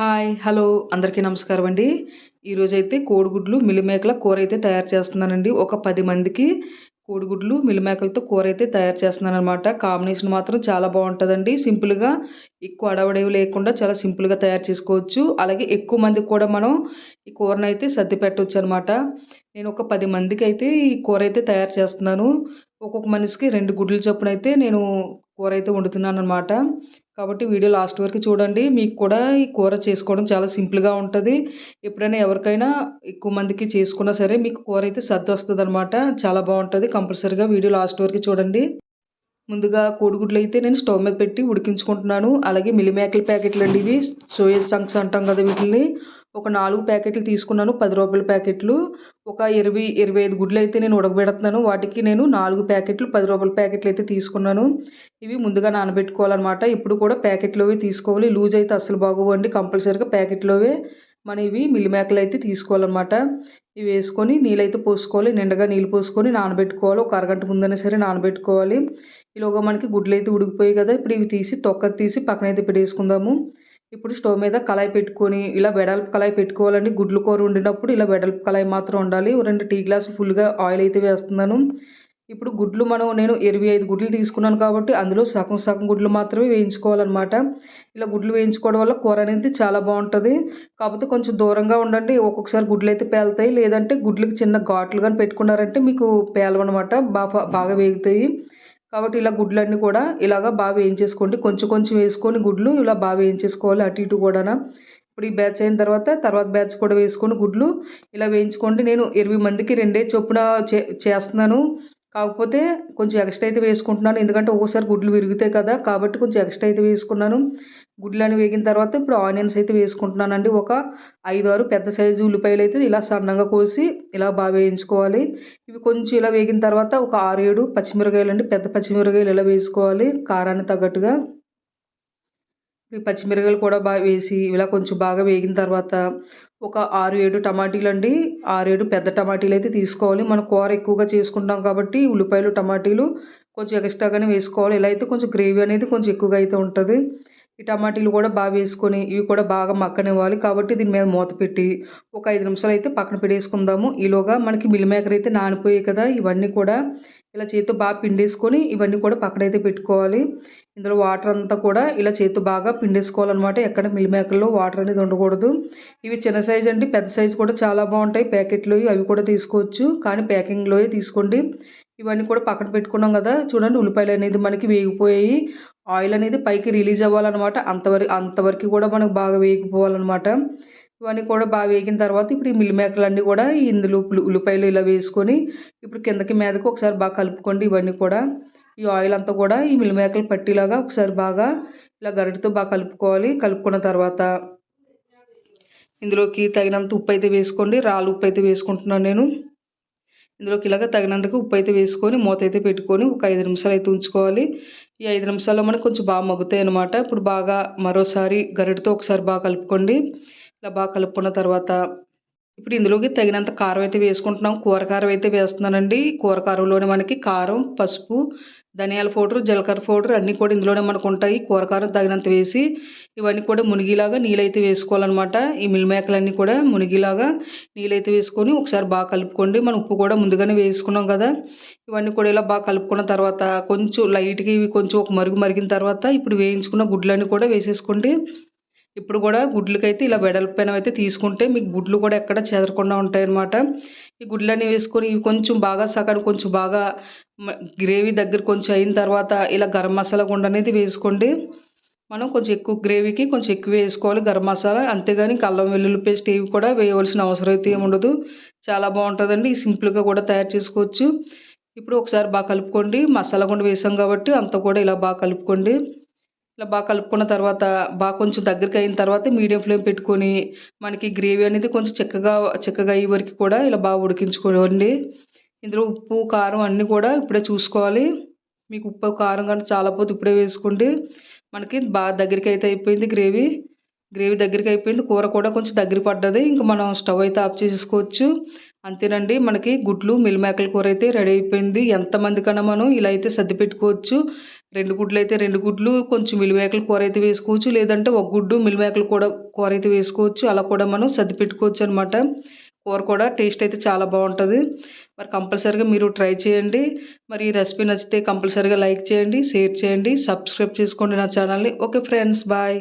Hi hello అందరికీ నమస్కారం అండి. ఈరోజైతే కోడిగుడ్లు మిలిమేకల కూర అయితే తయారు చేస్తున్నానండి. ఒక పది మందికి కోడిగుడ్లు మిలిమేకలతో కూర అయితే తయారు చేస్తున్నాను అనమాట కాంబినేషన్ మాత్రం చాలా బాగుంటుందండి. సింపుల్గా ఎక్కువ అడవడేవి లేకుండా చాలా సింపుల్గా తయారు చేసుకోవచ్చు. అలాగే ఎక్కువ మందికి కూడా మనం ఈ కూరను అయితే సర్ది పెట్టవచ్చు అనమాట నేను ఒక పది మందికి అయితే ఈ కూర అయితే తయారు చేస్తున్నాను. ఒక్కొక్క మనిషికి రెండు గుడ్లు చొప్పున అయితే నేను కూర అయితే వండుతున్నాను అనమాట కాబట్టి వీడియో లాస్ట్ వరకు చూడండి. మీకు కూడా ఈ కూర చేసుకోవడం చాలా సింపుల్గా ఉంటుంది. ఎప్పుడైనా ఎవరికైనా ఎక్కువ మందికి చేసుకున్నా సరే మీకు కూర అయితే సర్ది వస్తుంది అనమాట చాలా బాగుంటుంది. కంపల్సరీగా వీడియో లాస్ట్ వరకు చూడండి. ముందుగా కోడిగుడ్లు అయితే నేను స్టవ్ మీద పెట్టి ఉడికించుకుంటున్నాను. అలాగే మిలిమేకల ప్యాకెట్లు అండి ఇవి. సోయా సంక్స్ అంటాం కదా వీటిని ఒక నాలుగు ప్యాకెట్లు తీసుకున్నాను పది రూపాయల ప్యాకెట్లు. ఒక ఇరవై ఇరవై ఐదు గుడ్లు అయితే నేను ఉడకబెడుతున్నాను. వాటికి నేను నాలుగు ప్యాకెట్లు పది రూపాయల ప్యాకెట్లు అయితే తీసుకున్నాను. ఇవి ముందుగా నానబెట్టుకోవాలన్నమాట. ఇప్పుడు కూడా ప్యాకెట్లోవి తీసుకోవాలి. లూజ్ అయితే అస్సలు బాగోవండి. కంపల్సరీగా ప్యాకెట్లోవే మన ఇవి మిల్లిమేకలు అయితే తీసుకోవాలన్నమాట. ఇవి వేసుకొని నీళ్ళు అయితే పోసుకోవాలి. నిండగా నీళ్ళు పోసుకొని నానబెట్టుకోవాలి. ఒక అరగంట ముందైనా సరే నానబెట్టుకోవాలి. ఈలోగా మనకి గుడ్లు అయితే ఉడికిపోయాయి కదా. ఇప్పుడు ఇవి తీసి తొక్క తీసి పక్కనైతే పెట్టేసుకుందాము. ఇప్పుడు స్టవ్ మీద కళాయి పెట్టుకొని ఇలా వెడల్పు కళాయి పెట్టుకోవాలండి. గుడ్లు కూర వండినప్పుడు ఇలా వెడల్పు కళాయి మాత్రం ఉండాలి రెండు టీ గ్లాసులు ఫుల్గా ఆయిల్ అయితే వేస్తున్నాను. ఇప్పుడు గుడ్లు మనం నేను ఇరవై ఐదు గుడ్లు తీసుకున్నాను కాబట్టి అందులో సగం సగం గుడ్లు మాత్రమే వేయించుకోవాలన్నమాట. ఇలా గుడ్లు వేయించుకోవడం వల్ల కూర అనేది చాలా బాగుంటుంది. కాకపోతే కొంచెం దూరంగా ఉండండి. ఒక్కొక్కసారి గుడ్లు అయితే పేలుతాయి. లేదంటే గుడ్లకి చిన్న ఘాట్లు కానీ పెట్టుకున్నారంటే మీకు పేలవన్నమాట. బాగా బాగా వేగుతాయి. కాబట్టి ఇలా గుడ్లన్నీ కూడా ఇలాగ బాగా వేయించేసుకోండి. కొంచెం కొంచెం వేసుకొని గుడ్లు ఇలా బాగా వేయించేసుకోవాలి అటు ఇటు కూడా ఇప్పుడు ఈ బ్యాచ్ అయిన తర్వాత తర్వాత బ్యాచ్ కూడా వేసుకొని గుడ్లు ఇలా వేయించుకోండి. నేను ఇరవై మందికి రెండే చొప్పున చే చేస్తున్నాను. కాకపోతే కొంచెం ఎక్స్ట్రా అయితే వేసుకుంటున్నాను. ఎందుకంటే ఒక్కోసారి గుడ్లు విరుగుతాయి కదా కాబట్టి కొంచెం ఎక్స్ట్రా అయితే వేసుకున్నాను. గుడ్లు అని వేగిన తర్వాత ఇప్పుడు ఆనియన్స్ అయితే వేసుకుంటున్నానండి. ఒక ఐదు ఆరు పెద్ద సైజు ఉల్లిపాయలు అయితే ఇలా సన్నగా కోసి ఇలా బాగా వేయించుకోవాలి. ఇవి కొంచెం ఇలా వేగిన తర్వాత ఒక ఆరు ఏడు పచ్చిమిరకాయలు అండి. పెద్ద పచ్చిమిరకాయలు ఇలా వేసుకోవాలి కారాన్ని తగ్గట్టుగా. ఈ పచ్చిమిరకాయలు కూడా బాగా వేసి ఇలా కొంచెం బాగా వేగిన తర్వాత ఒక ఆరు ఏడు టమాటీలు అండి ఆరు ఏడు పెద్ద టమాటీలు అయితే తీసుకోవాలి. మనం కూర ఎక్కువగా చేసుకుంటాం కాబట్టి ఉల్లిపాయలు టమాటీలు కొంచెం ఎక్స్ట్రాగానే వేసుకోవాలి. ఇలా అయితే కొంచెం గ్రేవీ అనేది కొంచెం ఎక్కువగా అయితే ఉంటుంది. ఈ టమాటీలు కూడా బాగా వేసుకొని ఇవి కూడా బాగా మక్కనివ్వాలి కాబట్టి దీని మీద మూత పెట్టి ఒక ఐదు నిమిషాలు అయితే పక్కన పెట్టేసుకుందాము. ఈలోగా మనకి మిల్ మేకర్ అయితే నానిపోయాయి కదా ఇవన్నీ కూడా ఇలా చేతితో బాగా పిండేసుకొని ఇవన్నీ కూడా పక్కనైతే పెట్టుకోవాలి. ఇందులో వాటర్ అంతా కూడా ఇలా చేతితో బాగా పిండేసుకోవాలన్నమాట. ఎక్కడ మిల్ మేకర్లో వాటర్ అనేది ఉండకూడదు. ఇవి చిన్న సైజ్ అండి పెద్ద సైజ్ కూడా చాలా బాగుంటాయి. ప్యాకెట్లు అవి కూడా తీసుకోవచ్చు. కానీ ప్యాకింగ్లో తీసుకోండి. ఇవన్నీ కూడా పక్కన పెట్టుకున్నాం కదా చూడండి ఉల్లిపాయలు అనేది మనకి వేగిపోయాయి. ఆయిల్ అనేది పైకి రిలీజ్ అవ్వాలన్నమాట. అంతవరకు అంతవరకు కూడా మనకు బాగా వేగిపోవాలన్నమాట. ఇవన్నీ కూడా బాగా వేగిన తర్వాత ఇప్పుడు ఈ మిల్ మేకలన్నీ కూడా ఇందులో ఉల్లిపాయలు ఇలా వేసుకొని ఇప్పుడు కిందకి మీదకి ఒకసారి బాగా కలుపుకోండి ఇవన్నీ కూడా. ఈ ఆయిల్ అంతా కూడా ఈ మిల్ మేకలు పట్టిలాగా ఒకసారి బాగా ఇలా గరిటతో బాగా కలుపుకోవాలి. కలుపుకున్న తర్వాత ఇందులోకి తగినంత ఉప్పు అయితే వేసుకోండి. రాళ్ళు ఉప్పు అయితే వేసుకుంటున్నాను నేను. ఇందులోకి ఇలాగ తగినంతగా ఉప్పు అయితే వేసుకొని మూత అయితే పెట్టుకొని ఒక ఐదు నిమిషాలు అయితే ఉంచుకోవాలి. ఈ ఐదు నిమిషాల్లో మనకు కొంచెం బాగా మగ్గుతాయి అనమాట ఇప్పుడు బాగా మరోసారి గరిటతో ఒకసారి బాగా కలుపుకోండి. ఇలా బాగా కలుపుకున్న తర్వాత ఇప్పుడు ఇందులోకి తగినంత కారం అయితే వేసుకుంటున్నాం. కూర కారం అయితే వేస్తున్నానండి. కూర కారంలోనే మనకి కారం పసుపు ధనియాల పౌడర్ జీలకర్ర పౌడర్ అన్నీ కూడా ఇందులోనే మనకు ఉంటాయి. కూరకారం తగినంత వేసి ఇవన్నీ కూడా మునిగిలాగా నీళ్ళైతే వేసుకోవాలన్నమాట. ఈ మిల్మేకలన్నీ కూడా మునిగిలాగా నీళ్ళైతే వేసుకొని ఒకసారి బాగా కలుపుకోండి. మనం ఉప్పు కూడా ముందుగానే వేసుకున్నాం కదా. ఇవన్నీ కూడా ఇలా బాగా కలుపుకున్న తర్వాత కొంచెం లైట్గా ఇవి కొంచెం ఒక మరుగు మరిగిన తర్వాత ఇప్పుడు వేయించుకున్న గుడ్లన్నీ కూడా వేసేసుకోండి. ఇప్పుడు కూడా గుడ్లకైతే ఇలా వెడల్పైన అయితే తీసుకుంటే మీకు గుడ్లు కూడా ఎక్కడ చెదరకుండా ఉంటాయి అన్నమాట ఈ గుడ్లన్నీ వేసుకొని ఇవి కొంచెం బాగా సగం కొంచెం బాగా గ్రేవీ దగ్గర కొంచెం అయిన తర్వాత ఇలా గరం మసాలా గుండ అనేది వేసుకోండి. మనం కొంచెం ఎక్కువ గ్రేవీకి కొంచెం ఎక్కువ వేసుకోవాలి గరం మసాలా. అంతేగాని అల్లం వెల్లుల్లి పేస్ట్ ఇవి కూడా వేయవలసిన అవసరం అయితే ఏమి ఉండదు చాలా బాగుంటుందండి. సింపుల్గా కూడా తయారు చేసుకోవచ్చు. ఇప్పుడు ఒకసారి బాగా కలుపుకోండి. మసాలా గుండ వేసాం కాబట్టి అంతా కూడా ఇలా బాగా కలుపుకోండి. ఇలా బాగా కలుపుకున్న తర్వాత బాగా కొంచెం దగ్గరికి అయిన తర్వాత మీడియం ఫ్లేమ్ పెట్టుకొని మనకి గ్రేవీ అనేది కొంచెం చిక్కగా చిక్కగా అయ్యే వరకు కూడా ఇలా బాగా ఉడికించుకోండి. ఇందులో ఉప్పు కారం అన్నీ కూడా ఇప్పుడే చూసుకోవాలి. మీకు ఉప్పు కారం కానీ చాలా పోతే ఇప్పుడే వేసుకోండి. మనకి బాగా దగ్గరికి అయితే అయిపోయింది గ్రేవీ. గ్రేవీ దగ్గరికి అయిపోయింది. కూర కూడా కొంచెం దగ్గర పడ్డది. ఇంకా మనం స్టవ్ అయితే ఆఫ్ చేసేసుకోవచ్చు. అంతేనండి మనకి గుడ్లు మిల్మేకల కూర అయితే రెడీ అయిపోయింది. ఎంతమంది కన్నా మనం ఇలా అయితే సర్ది పెట్టుకోవచ్చు. రెండు గుడ్లు అయితే రెండు గుడ్లు కొంచెం మిల్మేకల కూర అయితే వేసుకోవచ్చు. లేదంటే ఒక గుడ్డు మిల్మేకల కూడా కూర అయితే వేసుకోవచ్చు. అలా కూడా మనం సర్ది పెట్టుకోవచ్చు అనమాట కూర కూడా టేస్ట్ అయితే చాలా బాగుంటుంది. మరి కంపల్సరీగా మీరు ట్రై చేయండి. మరి ఈ రెసిపీ నచ్చితే కంపల్సరీగా లైక్ చేయండి షేర్ చేయండి సబ్స్క్రైబ్ చేసుకోండి నా ఛానల్ని. Okay friends bye.